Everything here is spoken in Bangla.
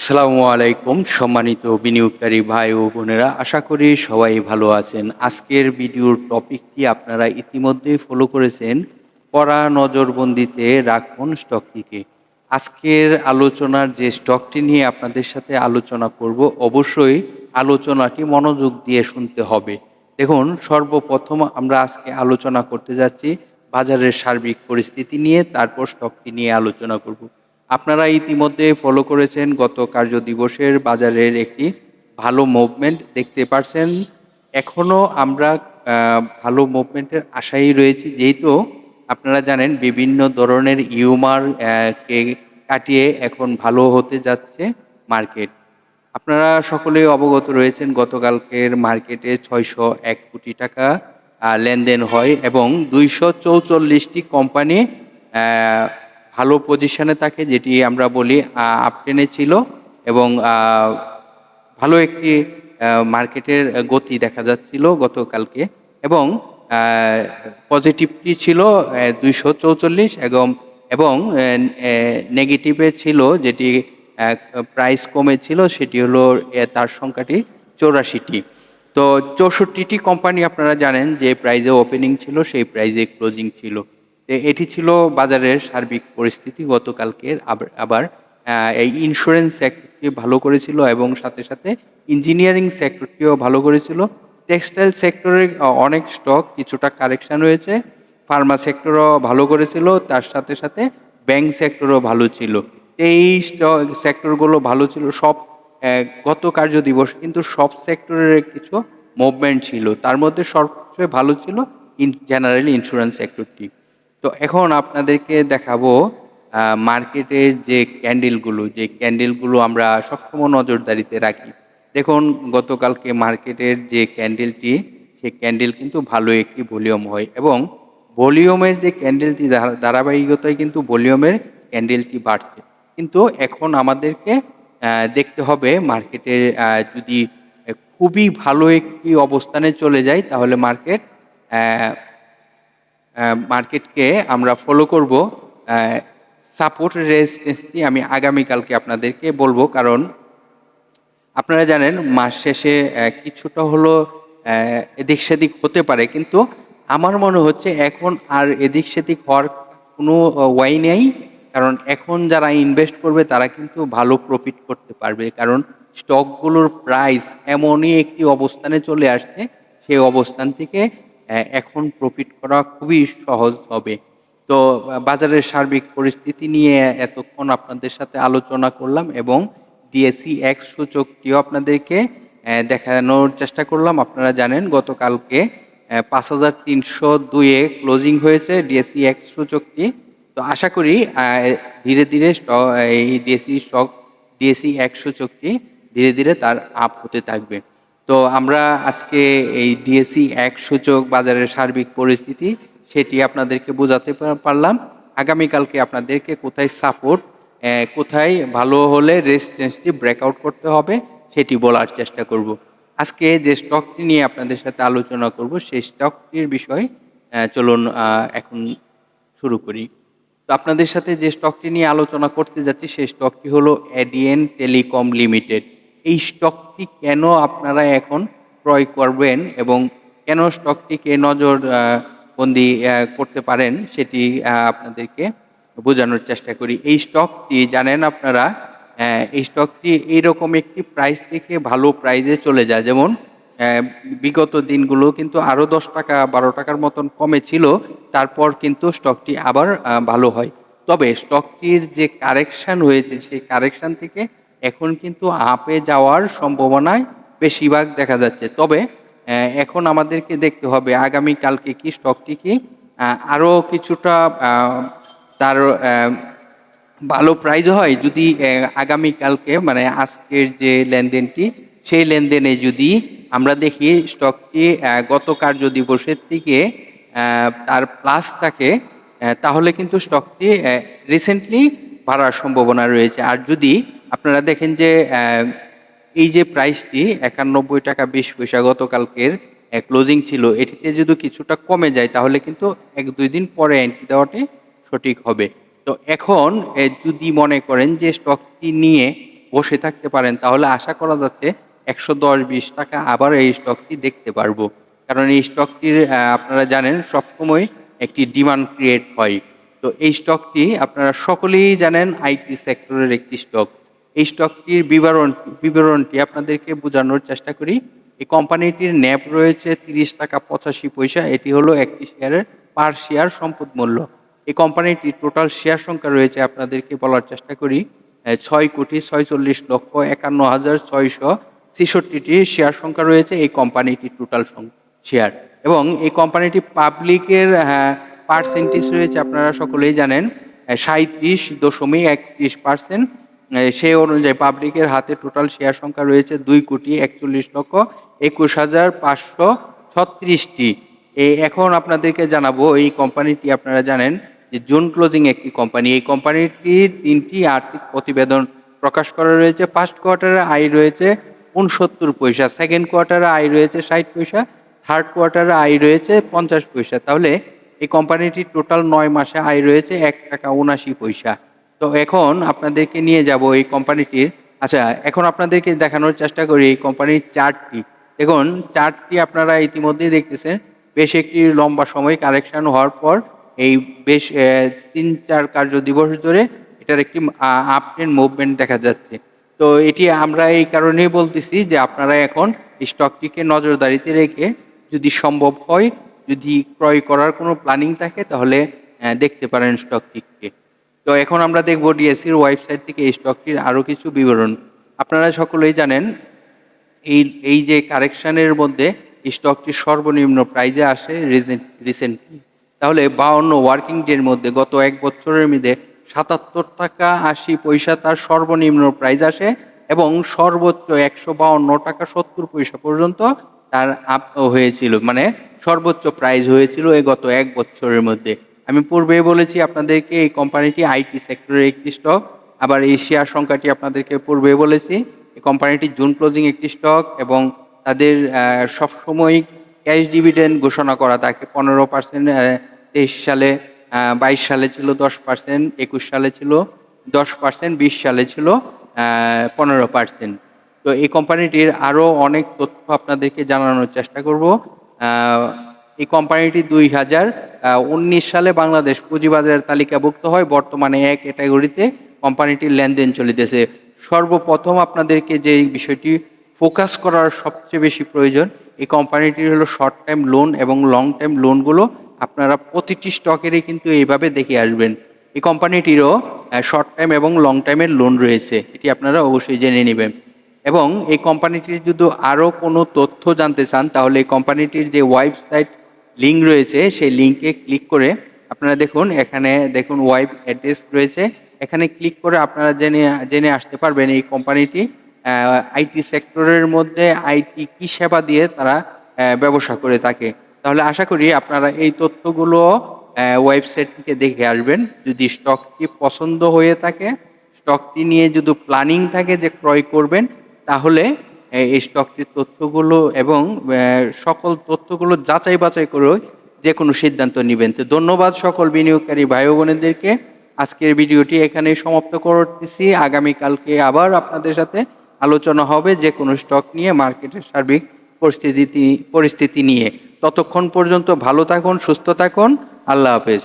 আসসালামু আলাইকুম, সম্মানিত বিনিয়োগকারী ভাই ও বোনেরা। আশা করি সবাই ভালো আছেন। আজকের ভিডিওর টপিকটি আপনারা ইতিমধ্যেই ফলো করেছেন। কড়া নজরবন্দিতে রাখুন স্টকটিকে আজকের আলোচনার যে স্টকটি নিয়ে আপনাদের সাথে আলোচনা করব, অবশ্যই আলোচনাটি মনোযোগ দিয়ে শুনতে হবে। দেখুন, সর্বপ্রথম আমরা আজকে আলোচনা করতে যাচ্ছি বাজারের সার্বিক পরিস্থিতি নিয়ে, তারপর স্টকটি নিয়ে আলোচনা করব। আপনারা ইতিমধ্যে ফলো করেছেন গত কার্য দিবসের বাজারের একটি ভালো মুভমেন্ট দেখতে পারছেন। এখনও আমরা ভালো মুভমেন্টের আশায় রয়েছি। যেহেতু আপনারা জানেন, বিভিন্ন ধরনের ইউমার কে কাটিয়ে এখন ভালো হতে যাচ্ছে মার্কেট আপনারা সকলেই অবগত রয়েছেন, গতকালকের মার্কেটে ছয়শো এক কোটি টাকা লেনদেন হয় এবং দুইশো চৌচল্লিশটি কোম্পানি ভালো পজিশনে থাকে, যেটি আমরা বলি আপটেনে ছিল এবং ভালো একটি মার্কেটের গতি দেখা যাচ্ছিল গতকালকে এবং পজিটিভটি ছিল দুইশো চৌচল্লিশ এবং এবং নেগেটিভে ছিল যেটি প্রাইস কমে ছিল, সেটি হলো তার সংখ্যাটি চৌরাশিটি। তো চৌষট্টিটি কোম্পানি আপনারা জানেন যে প্রাইজে ওপেনিং ছিল, সেই প্রাইজে ক্লোজিং ছিল। এটি ছিল বাজারের সার্বিক পরিস্থিতি গতকালকের, আবার- এই ইন্স্যুরেন্স সেক্টরটি ভালো করেছিল এবং সাথে সাথে ইঞ্জিনিয়ারিং সেক্টরটিও ভালো করেছিল। টেক্সটাইল সেক্টরে অনেক স্টক কিছুটা কারেকশন হয়েছে ফার্মা সেক্টরও ভালো করেছিল, তার সাথে সাথে ব্যাংক সেক্টরও ভালো ছিল। এই স্টক সেক্টরগুলো ভালো ছিল, সব গত কার্য দিবস কিন্তু সব সেক্টরের কিছু মুভমেন্ট ছিল। তার মধ্যে সবচেয়ে ভালো ছিল ইন জেনারেলি ইন্স্যুরেন্স সেক্টরটি তো এখন আপনাদেরকে দেখাবো মার্কেটের যে ক্যান্ডেলগুলো যে ক্যান্ডেলগুলো আমরা সবসময় নজরদারিতে রাখি। দেখুন, গতকালকে মার্কেটের যে ক্যান্ডেলটি, সেই ক্যান্ডেল কিন্তু ভালো একটি ভলিউম হয় এবং ভলিউমের যে ক্যান্ডেলটি, ধারা- ধারাবাহিকতায় কিন্তু ভলিউমের ক্যান্ডেলটি বাড়ছে। কিন্তু এখন আমাদেরকে দেখতে হবে মার্কেটের যদি খুবই ভালো একটি অবস্থানে চলে যায়, তাহলে মার্কেট মার্কেটকে আমরা ফলো করব। সাপোর্ট রেজিস্ট্যান্সটি আমি আগামীকালকে আপনাদেরকে বলব কারণ আপনারা জানেন মাস শেষে কিছুটা হলো এদিক সেদিক হতে পারে। কিন্তু আমার মনে হচ্ছে এখন আর এদিক সেদিক হওয়ার কোনো ওয়াই নেই। কারণ এখন যারা ইনভেস্ট করবে তারা কিন্তু ভালো প্রফিট করতে পারবে। কারণ স্টকগুলোর প্রাইস এমনই একটি অবস্থানে চলে আসছে। সেই অবস্থান থেকে এখন প্রফিট করা খুবই সহজ হবে। তো বাজারের সার্বিক পরিস্থিতি নিয়ে এতক্ষণ আপনাদের সাথে আলোচনা করলাম এবং ডিএসসি এক্স সূচকটিও আপনাদেরকে দেখানোর চেষ্টা করলাম। আপনারা জানেন গতকালকে পাঁচ হাজার তিনশো দুয়ে ক্লোজিং হয়েছে ডিএসসি এক্স সূচকটি। তো আশা করি ধীরে ধীরে এই ডিএসসি স্টক ডিএসসি এক সূচকটি ধীরে ধীরে তার আপ হতে থাকবে। তো আমরা আজকে এই ডিএসসি এক সূচক বাজারের সার্বিক পরিস্থিতি সেটি আপনাদেরকে বোঝাতে পার- পারলাম। আগামীকালকে আপনাদেরকে কোথায় সাপোর্ট কোথায় ভালো হলে রেজিস্ট্যান্সটি ব্রেকআউট করতে হবে সেটি বলার চেষ্টা করব। আজকে যে স্টকটি নিয়ে আপনাদের সাথে আলোচনা করব, সেই স্টকটির বিষয়ে চলুন এখন শুরু করি। তো আপনাদের সাথে যে স্টকটি নিয়ে আলোচনা করতে যাচ্ছি, সেই স্টকটি হলো এডিএন টেলিকম লিমিটেড এই স্টকটি কেন আপনারা এখন ক্রয় করবেন এবং কেন স্টকটিকে নজর বন্দি করতে পারেন সেটি আপনাদেরকে বোঝানোর চেষ্টা করি। এই স্টকটি জানেন আপনারা এই স্টকটি এইরকম একটি প্রাইস থেকে ভালো প্রাইজে চলে যায়। যেমন বিগত দিনগুলো কিন্তু আরও দশ টাকা, বারো টাকার মতন কমে ছিল, তারপর কিন্তু স্টকটি আবার ভালো হয়। তবে স্টকটির যে কারেকশন হয়েছে, সেই কারেকশন থেকে এখন কিন্তু আপে যাওয়ার সম্ভাবনায় বেশিরভাগ দেখা যাচ্ছে। তবে এখন আমাদেরকে দেখতে হবে আগামী কালকে কি, স্টকটি কি আরও কিছুটা তার ভালো প্রাইজ হয় যদি আগামীকালকে মানে আজকের যে লেনদেনটি, সেই লেনদেনে যদি আমরা দেখি স্টকটি গত কার্য দিবসের থেকে তার প্লাস থাকে তাহলে কিন্তু স্টকটি রিসেন্টলি বাড়ার সম্ভাবনা রয়েছে। আর যদি আপনারা দেখেন যে এই যে প্রাইসটি একানব্বই টাকা বিশ পয়সা গতকালকের ক্লোজিং ছিল, এটিতে যদি কিছুটা কমে যায়, তাহলে কিন্তু এক দুই দিন পরে এন্ট্রি দেওয়াটি সঠিক হবে। তো এখন যদি মনে করেন যে স্টকটি নিয়ে বসে থাকতে পারেন, তাহলে আশা করা যাচ্ছে একশো দশ বিশ টাকা আবার এই স্টকটি দেখতে পারব। কারণ এই স্টকটির আপনারা জানেন, সবসময় একটি ডিমান্ড ক্রিয়েট হয়। তো এই স্টকটি আপনারা সকলেই জানেন আইটি সেক্টরের একটি স্টক এই স্টকটির বিবরণ বিবরণটি আপনাদেরকে বোঝানোর চেষ্টা করি। এই কোম্পানিটির ন্যাপ রয়েছে তিরিশ টাকা পঁচাশি পয়সা। এটি হলো একটি শেয়ারের পার শেয়ার সম্পদ মূল্য। এই কোম্পানিটির টোটাল শেয়ার সংখ্যা রয়েছে আপনাদেরকে বলার চেষ্টা করি। ছয় কোটি ছয়চল্লিশ লক্ষ একান্ন হাজার ছয়শো ছেষট্টিটি শেয়ার সংখ্যা রয়েছে এই কোম্পানিটির টোটাল শেয়ার এবং এই কোম্পানিটি পাবলিকের পার্সেন্টেজ রয়েছে, আপনারা সকলেই জানেন। সাঁত্রিশ দশমিক একত্রিশ পার্সেন্ট সেই অনুযায়ী পাবলিকের হাতে টোটাল শেয়ার সংখ্যা রয়েছে দুই কোটি একচল্লিশ লক্ষ একুশ হাজার পাঁচশো ছত্রিশটি। এই এখন আপনাদেরকে জানাব, এই কোম্পানিটি আপনারা জানেন যে জুন ক্লোজিং একটি কোম্পানি এই কোম্পানিটির তিনটি আর্থিক প্রতিবেদন প্রকাশ করা রয়েছে। ফার্স্ট কোয়ার্টারে আয় রয়েছে উনসত্তর পয়সা সেকেন্ড কোয়ার্টারে আয় রয়েছে ষাট পয়সা থার্ড কোয়ার্টারে আয় রয়েছে পঞ্চাশ পয়সা। তাহলে এই কোম্পানিটির টোটাল নয় মাসে আয় রয়েছে এক টাকা উনাশি পয়সা। তো এখন আপনাদেরকে নিয়ে যাব এই কোম্পানিটির আচ্ছা এখন আপনাদেরকে দেখানোর চেষ্টা করি এই কোম্পানির চার্টটি দেখুন চার্টটি আপনারা ইতিমধ্যেই দেখতেছেন। বেশ একটি লম্বা সময় কারেকশন হওয়ার পর এই বেশ তিন, চার কার্য দিবস ধরে এটার একটি আপ ট্রেন্ড মুভমেন্ট দেখা যাচ্ছে। তো এটি আমরা এই কারণেই বলতেছি যে আপনারা এখন স্টকটিকে নজরদারিতে রেখে যদি সম্ভব হয়, যদি ক্রয় করার কোনো প্ল্যানিং থাকে, তাহলে দেখতে পারেন স্টকটিকে তো এখন আমরা দেখব ডিএসসির ওয়েবসাইট থেকে এই স্টকটির আরও কিছু বিবরণ। আপনারা সকলেই জানেন, এই এই যে কারেকশানের মধ্যে স্টকটি সর্বনিম্ন প্রাইজে আসে রিসেন্টলি তাহলে বাউন্ন ওয়ার্কিং ডের মধ্যে গত এক বছরের মধ্যে সাতাত্তর টাকা আশি পয়সা তার সর্বনিম্ন প্রাইজ আসে এবং সর্বোচ্চ একশো বাউন্ন টাকা সত্তর পয়সা পর্যন্ত তার আপ হয়েছিল। মানে সর্বোচ্চ প্রাইজ হয়েছিল এই গত এক বছরের মধ্যে। আমি পূর্বে বলেছি আপনাদেরকে এই কোম্পানিটি আইটি সেক্টরের একটি স্টক, আবার এই শেয়ার সংখ্যাটি আপনাদেরকে পূর্বে বলেছি। এই কোম্পানিটি জুন ক্লোজিং একটি স্টক এবং তাদের সবসময় ক্যাশ ডিভিডেন্ড ঘোষণা করা থাকে। পনেরো পার্সেন্ট তেইশ সালে বাইশ সালে ছিল, দশ পার্সেন্ট, একুশ সালে ছিল, দশ পার্সেন্ট, বিশ সালে ছিল পনেরো পার্সেন্ট। তো এই কোম্পানিটির আরও অনেক তথ্য আপনাদেরকে জানানোর চেষ্টা করব। এই কোম্পানিটি দুই হাজার উনিশ সালে বাংলাদেশ পুঁজিবাজারের তালিকাভুক্ত হয়। বর্তমানে এক ক্যাটাগরিতে কোম্পানিটির লেনদেন চলিতেছে। সর্বপ্রথম আপনাদেরকে যে বিষয়টি ফোকাস করার সবচেয়ে বেশি প্রয়োজন, এই কোম্পানিটির হলো শর্ট টাইম লোন এবং লং টাইম লোনগুলো আপনারা প্রতিটি স্টকেরই কিন্তু এইভাবে দেখে আসবেন। এই কোম্পানিটিরও শর্ট টাইম এবং লং টাইমের লোন রয়েছে। এটি আপনারা অবশ্যই জেনে নেবেন। এবং এই কোম্পানিটির যদি আরও কোনো তথ্য জানতে চান, তাহলে এই কোম্পানিটির যে ওয়েবসাইট লিঙ্ক রয়েছে, সেই লিঙ্কে ক্লিক করে আপনারা দেখুন, এখানে দেখুন ওয়েব অ্যাড্রেস রয়েছে। এখানে ক্লিক করে আপনারা জেনে জেনে আসতে পারবেন এই কোম্পানিটি আইটি সেক্টরের মধ্যে আইটি কি সেবা দিয়ে তারা ব্যবসা করে থাকে। তাহলে আশা করি আপনারা এই তথ্যগুলো ওয়েবসাইট থেকে দেখে আসবেন। যদি স্টকটি পছন্দ হয়ে থাকে স্টকটি নিয়ে যদি প্ল্যানিং থাকে যে ক্রয় করবেন, তাহলে এই স্টকটির তথ্যগুলো এবং সকল তথ্যগুলো যাচাই বাছাই করে যে কোনো সিদ্ধান্ত নেবেন। তো ধন্যবাদ সকল বিনিয়োগকারী ভাই বোনেদেরকে। আজকের ভিডিওটি এখানেই সমাপ্ত করতেছি। আগামীকালকে আবার আপনাদের সাথে আলোচনা হবে যে কোনো স্টক নিয়ে, মার্কেটের সার্বিক পরিস্থিতি পরিস্থিতি নিয়ে। ততক্ষণ পর্যন্ত ভালো থাকুন, সুস্থ থাকুন। আল্লাহ হাফেজ।